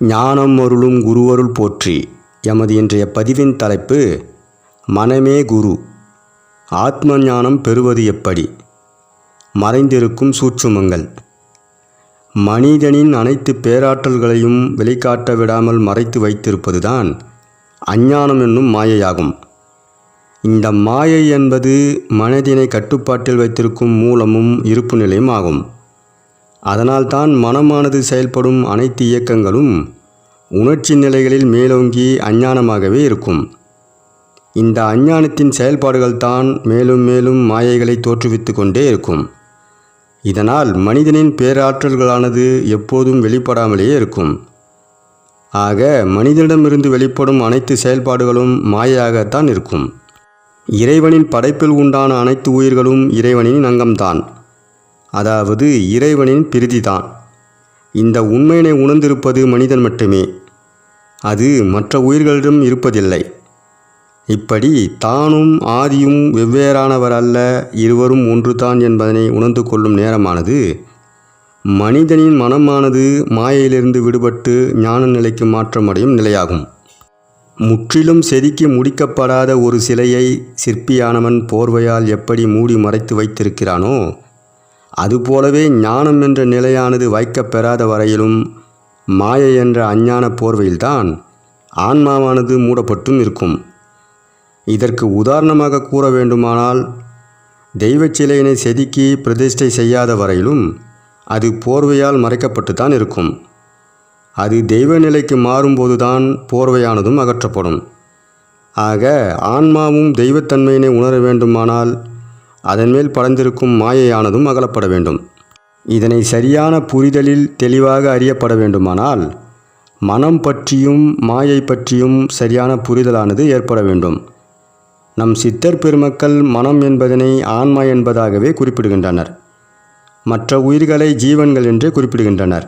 ஞானம் அருளும் குருவருள் போற்றி. எமது இன்றைய பதிவின் தலைப்பு மனமே குரு. ஆத்ம ஞானம் பெறுவது எப்படி? மறைந்திருக்கும் சூட்சுமங்கள். மனிதனின் அனைத்து பேராற்றல்களையும் வெளிக்காட்ட விடாமல் மறைத்து வைத்திருப்பதுதான் அஞ்ஞானம் என்னும் மாயையாகும். இந்த மாயை என்பது மனதினை கட்டுப்பாட்டில் வைத்திருக்கும் மூலமும் இருப்பு நிலையும் ஆகும். அதனால்தான் மனமானது செயல்படும் அனைத்து இயக்கங்களும் உணர்ச்சி நிலைகளில் மேலோங்கி அஞ்ஞானமாகவே இருக்கும். இந்த அஞ்ஞானத்தின் செயல்பாடுகள் தான் மேலும் மேலும் மாயைகளை தோற்றுவித்து கொண்டே இருக்கும். இதனால் மனிதனின் பேராற்றல்களானது எப்போதும் வெளிப்படாமலேயே இருக்கும். ஆக மனிதனிடமிருந்து வெளிப்படும் அனைத்து செயல்பாடுகளும் மாயையாகத்தான் இருக்கும். இறைவனின் படைப்பில் உண்டான அனைத்து உயிர்களும் இறைவனின் அங்கம்தான். அதாவது இறைவனின் பிரிதிதான். இந்த உண்மையினை உணர்ந்திருப்பது மனிதன் மட்டுமே. அது மற்ற உயிர்களிடம் இருப்பதில்லை. இப்படி தானும் ஆதியும் வெவ்வேறானவர் அல்ல இருவரும் ஒன்றுதான் என்பதனை உணர்ந்து கொள்ளும் நேரமானது மனிதனின் மனமானது மாயையிலிருந்து விடுபட்டு ஞான நிலைக்கு மாற்றமடையும் நிலையாகும். முற்றிலும் செதுக்கி முடிக்கப்படாத ஒரு சிலையை சிற்பியானவன் போர்வையால் எப்படி மூடி மறைத்து வைத்திருக்கிறானோ அதுபோலவே ஞானம் என்ற நிலையானது வைக்கப்பெறாத வரையிலும் மாயை என்ற அஞ்ஞான போர்வையில்தான் ஆன்மாவானது மூடப்பட்டும் இருக்கும் இதற்கு உதாரணமாக கூற வேண்டுமானால் தெய்வச் சிலையினை செதுக்கி பிரதிஷ்டை செய்யாத வரையிலும் அது போர்வையால் மறைக்கப்பட்டுத்தான் இருக்கும். அது தெய்வ நிலைக்கு மாறும்போதுதான் போர்வையானதும் அகற்றப்படும். ஆக ஆன்மாவும் தெய்வத்தன்மையினை உணர வேண்டுமானால் அதன்மேல் படர்ந்திருக்கும் மாயையானதும் அகலப்பட வேண்டும். இதனை சரியான புரிதலில் தெளிவாக அறியப்பட வேண்டுமானால் மனம் பற்றியும் மாயை பற்றியும் சரியான புரிதலானது ஏற்பட வேண்டும். நம் சித்தர் பெருமக்கள் மனம் என்பதனை ஆன்மா என்பதாகவே குறிப்பிடுகின்றனர். மற்ற உயிர்களை ஜீவன்கள் என்றே குறிப்பிடுகின்றனர்.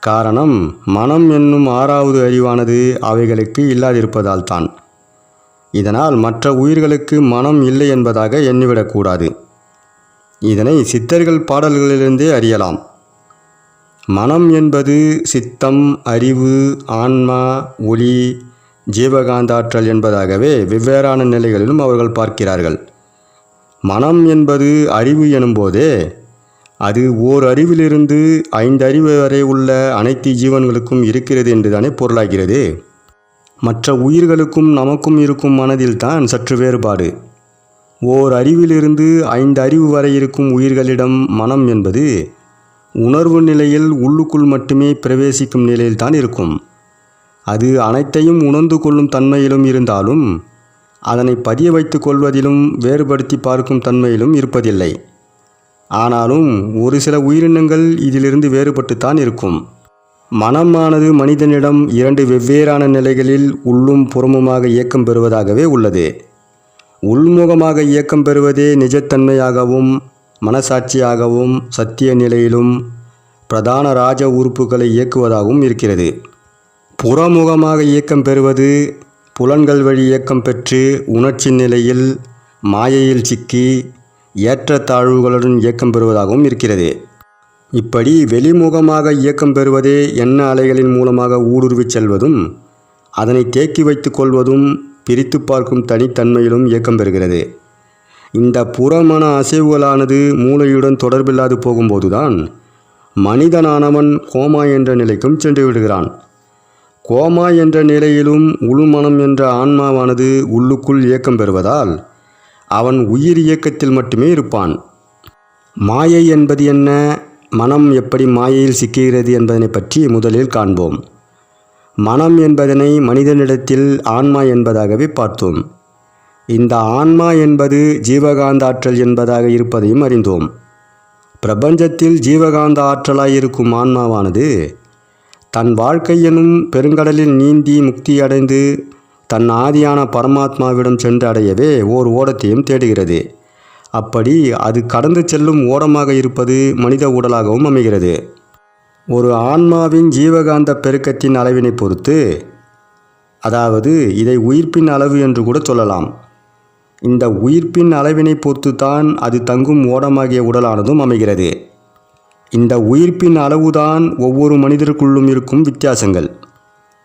காரணம் மனம் என்னும் ஆறாவது அறிவானது அவைகளுக்கு இல்லாதிருப்பதால் தான் இதனால் மற்ற உயிர்களுக்கு மனம் இல்லை என்பதாக எண்ணிவிடக்கூடாது. இதனை சித்தர்கள் பாடல்களிலிருந்தே அறியலாம். மனம் என்பது சித்தம் அறிவு ஆன்மா ஒளி ஜீவகாந்தாற்றல் என்பதாகவே வெவ்வேறான நிலைகளிலும் அவர்கள் பார்க்கிறார்கள். மனம் என்பது அறிவு எனும்போதே அது ஓர் அறிவிலிருந்து ஐந்து அறிவு வரை உள்ள அனைத்து ஜீவன்களுக்கும் இருக்கிறது என்றுதானே பொருளாகிறது. மற்ற உயிர்களுக்கும் நமக்கும் இருக்கும் மனதில்தான் சற்று வேறுபாடு. ஓர் அறிவிலிருந்து ஐந்து அறிவு வரை இருக்கும் உயிர்களிடம் மனம் என்பது உணர்வு நிலையில் உள்ளுக்குள் மட்டுமே பிரவேசிக்கும் நிலையில்தான் இருக்கும். அது அனைத்தையும் உணர்ந்து கொள்ளும் தன்மையிலும் இருந்தாலும் அதனை பதிய வைத்து கொள்வதிலும் வேறுபடுத்தி பார்க்கும் தன்மையிலும் இருப்பதில்லை. ஆனாலும் ஒரு சில உயிரினங்கள் இதிலிருந்து வேறுபட்டுத்தான் இருக்கும். மனமானது மனிதனிடம் இரண்டு வெவ்வேறான நிலைகளில் உள்ளும் புறமுமாக இயக்கம் பெறுவதாகவே உள்ளது. உள்முகமாக இயக்கம் பெறுவதே நிஜத்தன்மையாகவும் மனசாட்சியாகவும் சத்திய நிலையிலும் பிரதான ராஜ உறுப்புகளை இயக்குவதாகவும் இருக்கிறது. புறமுகமாக இயக்கம் பெறுவது புலன்கள் வழி இயக்கம் பெற்று உணர்ச்சி நிலையில் மாயையில் சிக்கி ஏற்றத்தாழ்வுகளுடன் இயக்கம் பெறுவதாகவும் இருக்கிறது. இப்படி வெளிமுகமாக இயக்கம் பெறுவதே எண்ண அலைகளின் மூலமாக ஊடுருவிச் செல்வதும் அதனை தேக்கி வைத்து கொள்வதும் பிரித்து பார்க்கும் தனித்தன்மையிலும் இயக்கம் பெறுகிறது. இந்த புறமன அசைவுகளானது மூளையுடன் தொடர்பில்லாது போகும்போதுதான் மனிதனானவன் கோமா என்ற நிலைக்கும் சென்று விடுகிறான். கோமா என்ற நிலையிலும் உள்மனம் என்ற ஆன்மாவானது உள்ளுக்குள் இயக்கம் பெறுவதால் அவன் உயிர் இயக்கத்தில் மட்டுமே இருப்பான். மாயை என்பது என்ன? மனம் எப்படி மாயையில் சிக்குகிறது என்பதனை பற்றி முதலில் காண்போம். மனம் என்பதனை மனிதனிடத்தில் ஆன்மா என்பதாகவே பார்த்தோம். இந்த ஆன்மா என்பது ஜீவகாந்த ஆற்றல் என்பதாக இருப்பதையும் அறிந்தோம். பிரபஞ்சத்தில் ஜீவகாந்த ஆற்றலாயிருக்கும் ஆன்மாவானது தன் வாழ்க்கை எனும் பெருங்கடலில் நீந்தி முக்தியடைந்து தன் ஆதியான பரமாத்மாவிடம் சென்று அடையவே ஓர் ஓடத்தையும் தேடுகிறது. அப்படி அது கடந்து செல்லும் ஓடமாக இருப்பது மனித உடலாகவும் அமைகிறது. ஒரு ஆன்மாவின் ஜீவகாந்த பெருக்கத்தின் அளவினை பொறுத்து அதாவது இதை உயிர்ப்பின் அளவு என்று கூட சொல்லலாம். இந்த உயிர்ப்பின் அளவினை பொறுத்து தான் அது தங்கும் ஓடமாகிய உடலானதும் அமைகிறது. இந்த உயிர்ப்பின் அளவுதான் ஒவ்வொரு மனிதருக்குள்ளும் இருக்கும் வித்தியாசங்கள்.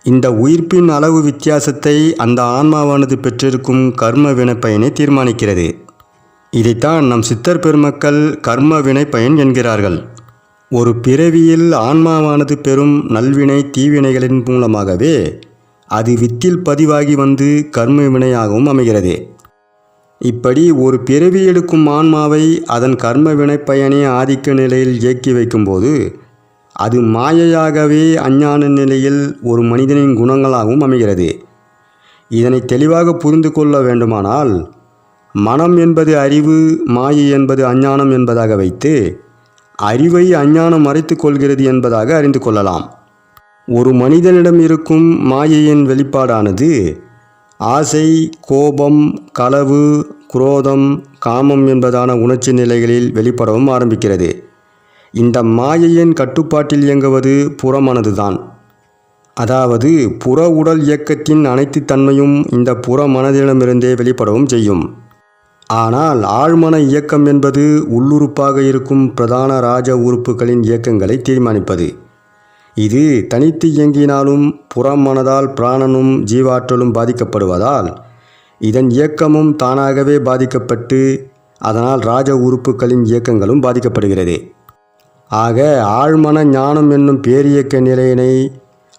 இந்த உயிர்ப்பின் அளவு வித்தியாசத்தை அந்த ஆன்மாவானது பெற்றிருக்கும் கர்ம வினப்பயனை தீர்மானிக்கிறது. இதைத்தான் நம் சித்தர் பெருமக்கள் கர்ம வினை பயன் என்கிறார்கள். ஒரு பிறவியில் ஆன்மாவானது பெறும் நல்வினை தீவினைகளின் மூலமாகவே அது வித்தில் பதிவாகி வந்து கர்ம வினையாகவும் அமைகிறது. இப்படி ஒரு பிறவி எடுக்கும் ஆன்மாவை அதன் கர்ம வினைப்பயனே ஆதிக்க நிலையில் இயக்கி வைக்கும்போது அது மாயையாகவே அஞ்ஞான நிலையில் ஒரு மனிதனின் குணங்களாகவும் அமைகிறது. இதனை தெளிவாக புரிந்து கொள்ள வேண்டுமானால் மனம் என்பது அறிவு மாயை என்பது அஞ்ஞானம் என்பதாக வைத்து அறிவை அஞ்ஞானம் மறைத்து கொள்கிறது என்பதாக அறிந்து கொள்ளலாம். ஒரு மனிதனிடம் இருக்கும் மாயையின் வெளிப்பாடானது ஆசை கோபம் களவு குரோதம் காமம் என்பதான உணர்ச்சி நிலைகளில் வெளிப்படவும் ஆரம்பிக்கிறது. இந்த மாயையின் கட்டுப்பாட்டில் இயங்குவது புறமனதுதான். அதாவது புற உடல் இயக்கத்தின் அனைத்து தன்மையும் இந்த புற மனதிடமிருந்தே வெளிப்படவும் செய்யும். ஆனால் ஆழ்மன இயக்கம் என்பது உள்ளுறுப்பாக இருக்கும் பிரதான ராஜ உறுப்புகளின் இயக்கங்களை தீர்மானிப்பது. இது தனித்து இயங்கினாலும் புறமனதால் பிராணனும் ஜீவாற்றலும் பாதிக்கப்படுவதால் இதன் இயக்கமும் தானாகவே பாதிக்கப்பட்டு அதனால் ராஜ உறுப்புகளின் இயக்கங்களும் பாதிக்கப்படுகிறது. ஆக ஆழ்மன ஞானம் என்னும் பேரியக்க நிலையினை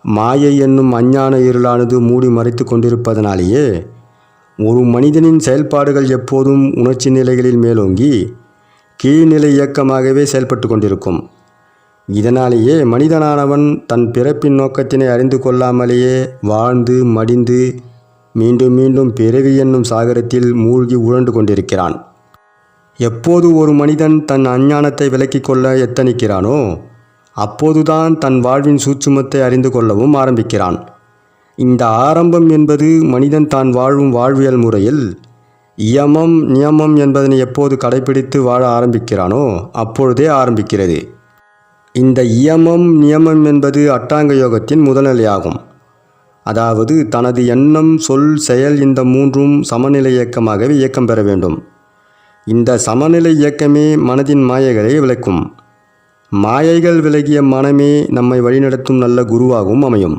மாயை என்னும் அஞ்ஞான இருளானது மூடி மறைத்து கொண்டிருப்பதனாலேயே ஒரு மனிதனின் செயல்பாடுகள் எப்போதும் உணர்ச்சி நிலைகளில் மேலோங்கி கீழ்நிலை இயக்கமாகவே செயல்பட்டு கொண்டிருக்கும். இதனாலேயே மனிதனானவன் தன் பிறப்பின் நோக்கத்தினை அறிந்து கொள்ளாமலேயே வாழ்ந்து மடிந்து மீண்டும் மீண்டும் பிறவி என்னும் சாகரத்தில் மூழ்கி உழண்டு கொண்டிருக்கிறான். எப்போது ஒரு மனிதன் தன் அஞ்ஞானத்தை விலக்கிக் கொள்ள எத்தனிக்கிறானோ அப்போதுதான் தன் வாழ்வின் சூட்சுமத்தை அறிந்து கொள்ளவும் ஆரம்பிக்கிறான். இந்த ஆரம்பம் என்பது மனிதன் தான் வாழும் வாழ்வியல் முறையில் இயமம் நியமம் என்பதனை எப்போது கடைபிடித்து வாழ ஆரம்பிக்கிறானோ அப்பொழுதே ஆரம்பிக்கிறது. இந்த இயமம் நியமம் என்பது அட்டாங்க யோகத்தின் முதல்நிலையாகும். அதாவது தனது எண்ணம் சொல் செயல் இந்த மூன்றும் சமநிலை இயக்கமாகவே இயக்கம் பெற வேண்டும். இந்த சமநிலை இயக்கமே மனதின் மாயைகளை விளக்கும். மாயைகள் விலகிய மனமே நம்மை வழிநடத்தும் நல்ல குருவாகவும் அமையும்.